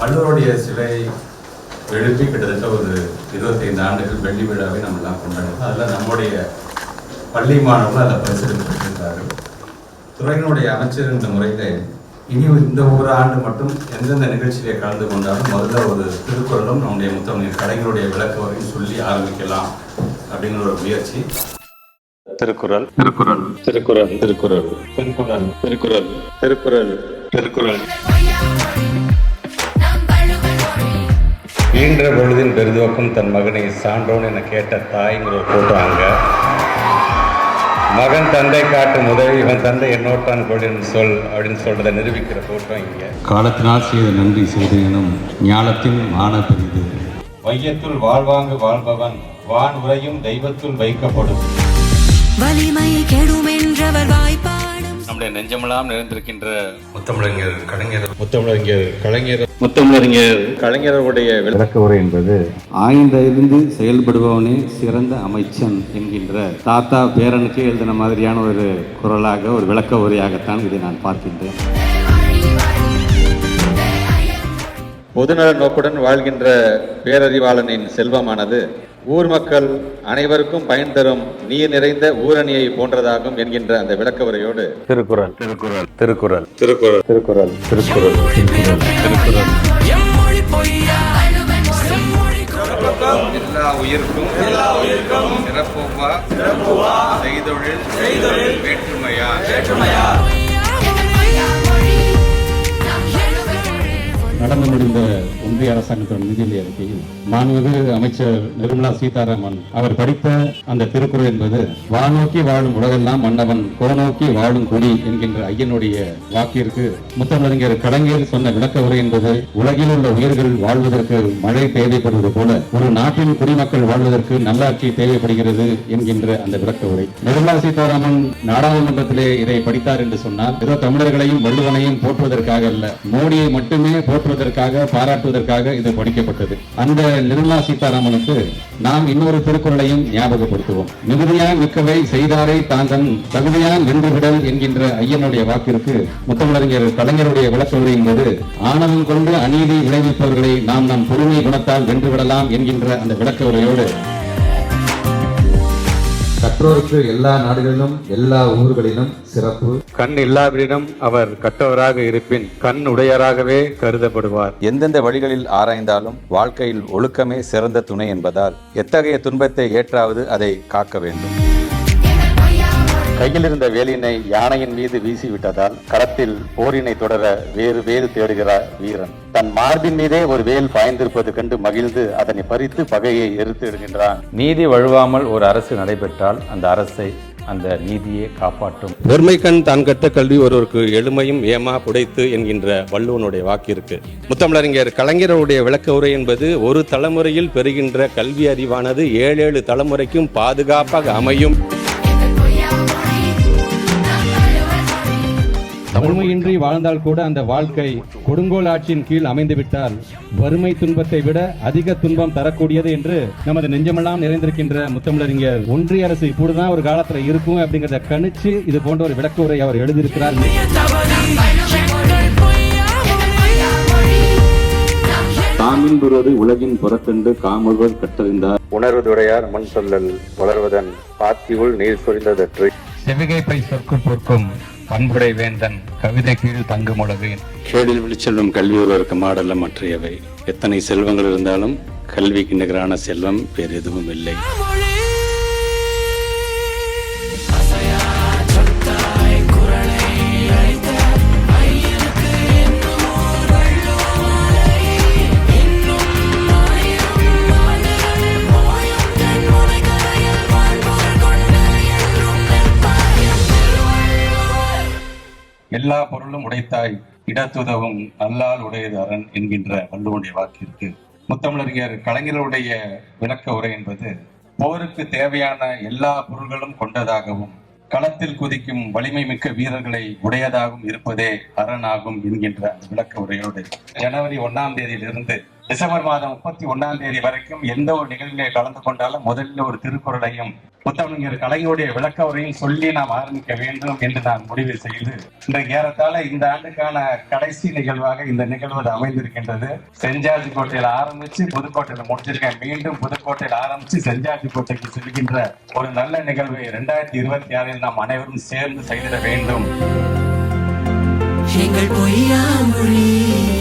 வள்ளுவருடைய சிலை எழுப்பி கிட்டத்தட்ட ஒரு இருபத்தைந்து ஆண்டுகள் வெள்ளி விழாவை நம்ம எல்லாம் கொண்டாடுறோம். அதில் நம்முடைய பள்ளி மாணவர்கள் அதில் பரிசீலனை பெற்றிருக்கார்கள் துறையினுடைய அமைச்சர் என்ற முறையில் இனி இந்த ஒரு ஆண்டு மட்டும் எந்தெந்த நிகழ்ச்சியிலே கலந்து கொண்டாலும் முதல்ல ஒரு திருக்குறளும் நம்முடைய முத்தமிழ் கலைஞருடைய விளக்க வரையும் சொல்லி ஆரம்பிக்கலாம் அப்படிங்கிற ஒரு முயற்சி. திருக்குறள். திருக்குறள் திருக்குறள். திருக்குறள் திருக்குறள் திருக்குறள். திருக்குறள். திருக்குறள். ஈன்ற பொழுதின் பெரிதுவக்கும் தன் மகனை சான்றோன் என கேட்ட தாய்ங்கிற ஒரு போட்டோ அங்க மகன் தந்தை காட்டும் உதவி இவன் தந்தை என்னோட்டான் கொள்ளின் சொல் அப்படின்னு சொல்றதை நிரூபிக்கிற போட்டோ இங்க. காலத்தினால் செய்த நன்றி செய்தேனும் ஞாலத்தின் மான பெரிது. வையத்துள் வாழ்வாங்கு வாழ்பவன் வான் உரையும் தெய்வத்துள் வைக்கப்படும். வலிமையை கெடுமென்றவர் வாய்ப்பாடும் நம்முடைய நெஞ்சமெல்லாம் நிறைந்திருக்கின்ற முத்தமிழறிஞர் கலைஞர். முத்தமிழறிஞர் கலைஞர். முத்தமிழறிஞர். கலைஞருடைய விளக்க உரை என்பது ஆய்ந்தறிந்து செயல்படுபவனே சிறந்த அமைச்சன் என்கின்ற தாத்தா பேரனுக்கு எழுதின மாதிரியான ஒரு குரலாக ஒரு விளக்க உரையாகத்தான் இதை நான் பார்க்கின்றேன். பொதுநல நோக்குடன் வாழ்கின்ற பேரறிவாளனின் செல்வமானது ஊர் மக்கள் அனைவருக்கும் பயன் தரும் நீர் நிறைந்த ஊரணியை போன்றதாகும் என்கின்ற அந்த விளக்க உரையோடு திருக்குறள். திருக்குறள். திருக்குறள். திருக்குறள். திருக்குறள். திருக்குறள். திருக்குறள் எல்லா உயிர்க்கும் எல்லா உயிர்க்கும் சிறப்புவா. செய்தொழில் செய்தொழில் வேற்றுமையா. வேற்றுமையா. நடந்து முடிந்த ஒன்றிய அரசாங்கத்தோட நிதிநிலை அறிக்கையில் மாண்புமிகு அமைச்சர் நிர்மலா சீதாராமன் அவர் படித்த அந்த திருக்குறள் என்பது வானோக்கி வாழும் உலகெல்லாம் மன்னவன் கோநோக்கி வாழும் கொடி என்கின்ற ஐயனுடைய வாக்கிற்கு முத்தமிழறிஞர் கலைஞர் சொன்ன விளக்க உரை என்பது உலகில் உள்ள உயிர்கள் வாழ்வதற்கு மழை தேவைப்படுவது போல ஒரு நாட்டின் குடிமக்கள் வாழ்வதற்கு நல்லாட்சி தேவைப்படுகிறது என்கின்ற அந்த விளக்க உரை நிர்மலா சீதாராமன் நாடாளுமன்றத்திலே இதை படித்தார் என்று சொன்னால் ஏதோ தமிழர்களையும் வள்ளுவனையும் போற்றுவதற்காக அல்ல மோடியை மட்டுமே போற்றுவதற்காக பாராட்டுவதற்கு என்பதற்காக இது படிக்கப்பட்டது. அந்த நிர்மலா சீதாராமனுக்கு நாம் இன்னொரு திருக்குறளையும் ஞாபகப்படுத்துவோம். மிகுதியான் மிக்கவை செய்தாரை தாங்கன் தகுதியான் வென்றுவிடல் என்கின்ற ஐயனுடைய வாக்கிற்கு முத்தமிழறிஞர் கலைஞருடைய விளக்க உரை என்பது ஆணவம் கொண்டு அநீதி விளைவிப்பவர்களை நாம் நம் பொறுமை குணத்தால் வென்றுவிடலாம் என்கின்ற அந்த விளக்க உரையோடு கற்றோருக்கு எல்லா நாடுகளிலும் எல்லா ஊர்களிலும் சிறப்பு. கண் இல்லாவிடம் அவர் கற்றவராக இருப்பின் கண் உடையராகவே கருதப்படுவார். எந்தெந்த வழிகளில் ஆராய்ந்தாலும் வாழ்க்கையில் ஒழுக்கமே சிறந்த துணை என்பதால் எத்தகைய துன்பத்தை ஏற்றாவது அதை காக்க வேண்டும். கையில் இருந்த வேலினை யானையின் மீது வீசிவிட்டதால் களத்தில் போரினை தொடர வேறு வேறு தேடுகிறார் வீரன். தன் மார்பின் மீதே ஒரு வேல் பாய்ந்திருப்பது கண்டு மகிழ்ந்து அதனை பறித்து பகையை எரித்து இடுகின்றான் நீதி வழுவாமல் ஒரு அரசு நடைபெற்றால் அந்த அரசை அந்த நீதியை காப்பாற்றும். ஒருமை கண் தான் கற்ற கல்வி ஒருவருக்கு எளிமையும் ஏமா புடைத்து என்கின்ற வள்ளுவனுடைய வாக்கிற்கு. முத்தமிழறிஞர் கலைஞருடைய விளக்க உரை என்பது ஒரு தலைமுறையில் பெறுகின்ற கல்வி அறிவானது ஏழு ஏழு தலைமுறைக்கும் பாதுகாப்பாக அமையும். தமிழ்மையின்றி வாழ்ந்தால் கூட அந்த வாழ்க்கை கொடுங்கோல் ஆட்சியின் கீழ் அமைந்து விட்டால் வறுமை துன்பத்தை விட அதிக துன்பம் தரக்கூடியது என்று நமது நெஞ்சமெல்லாம் நிறைந்திருக்கின்ற முத்தமிழறிஞர் ஒன்றிய அரசு இப்படிதான் ஒரு காலத்துல இருக்கும் அப்படிங்கறத கணிச்சு இது போன்ற ஒரு விளக்க உரை அவர் எழுதியிருக்கிறார். தாமின் பெறுவது உலகின் புறக்கண்டு காமுழுவர் கற்றறிந்தார். உணர்வதுடையார் மண் சொல்லல் வளர்வதன் பாத்தியுள் நீர் சொரிந்ததற்று. செவிகை பை சொற்கும் பொற்கும். பண்புடை வேந்தன் கவிதை கீழ் தங்குமுழகு கேடில் விழிச்செல்வம் கல்வி ஒருவருக்கு மாடல்ல மற்றையவை. எத்தனை செல்வங்கள் இருந்தாலும் கல்விக்கு நிகரான செல்வம் வேறு எதுவும் இல்லை. எல்லா பொருளும் உடைத்தாய் இடத்துதவும் நல்லால் உடையது அரண் என்கின்ற வள்ளுவனுடைய வாக்கிற்கு. முத்தமிழறிஞர் கலைஞருடைய விளக்க உரை என்பது போருக்கு தேவையான எல்லா பொருள்களும் கொண்டதாகவும் களத்தில் குதிக்கும் வலிமை மிக்க வீரர்களை உடையதாகவும் இருப்பதே அரணாகும் என்கின்ற அந்த விளக்க உரையோடு ஜனவரி ஒன்னாம் தேதியிலிருந்து டிசம்பர் மாதம் முப்பத்தி ஒன்னாம் தேதி வரைக்கும் எந்த ஒரு நிகழ்விலே கலந்து கொண்டாலும் முதலில் ஒரு திருக்குறளையும் முத்தமிழர் கலைஞருடைய விளக்க உரையும் சொல்லி நாம் ஆரம்பிக்க வேண்டும் என்று நான் முடிவு செய்து இன்றைக்கு ஏறத்தாழ இந்த ஆண்டுக்கான கடைசி நிகழ்வாக இந்த நிகழ்வு அமைந்திருக்கின்றது. செஞ்சார்ஜி கோட்டையில் ஆரம்பிச்சு புதுக்கோட்டையில முடிச்சிருக்கேன் மீண்டும் புதுக்கோட்டையில் ஆரம்பிச்சு செஞ்சார்ஜி கோட்டைக்கு செல்கின்ற ஒரு நல்ல நிகழ்வை இரண்டாயிரத்தி இருபத்தி ஆறில் நாம் அனைவரும் சேர்ந்து செய்திட வேண்டும். எங்கள் பொய்யா மொழி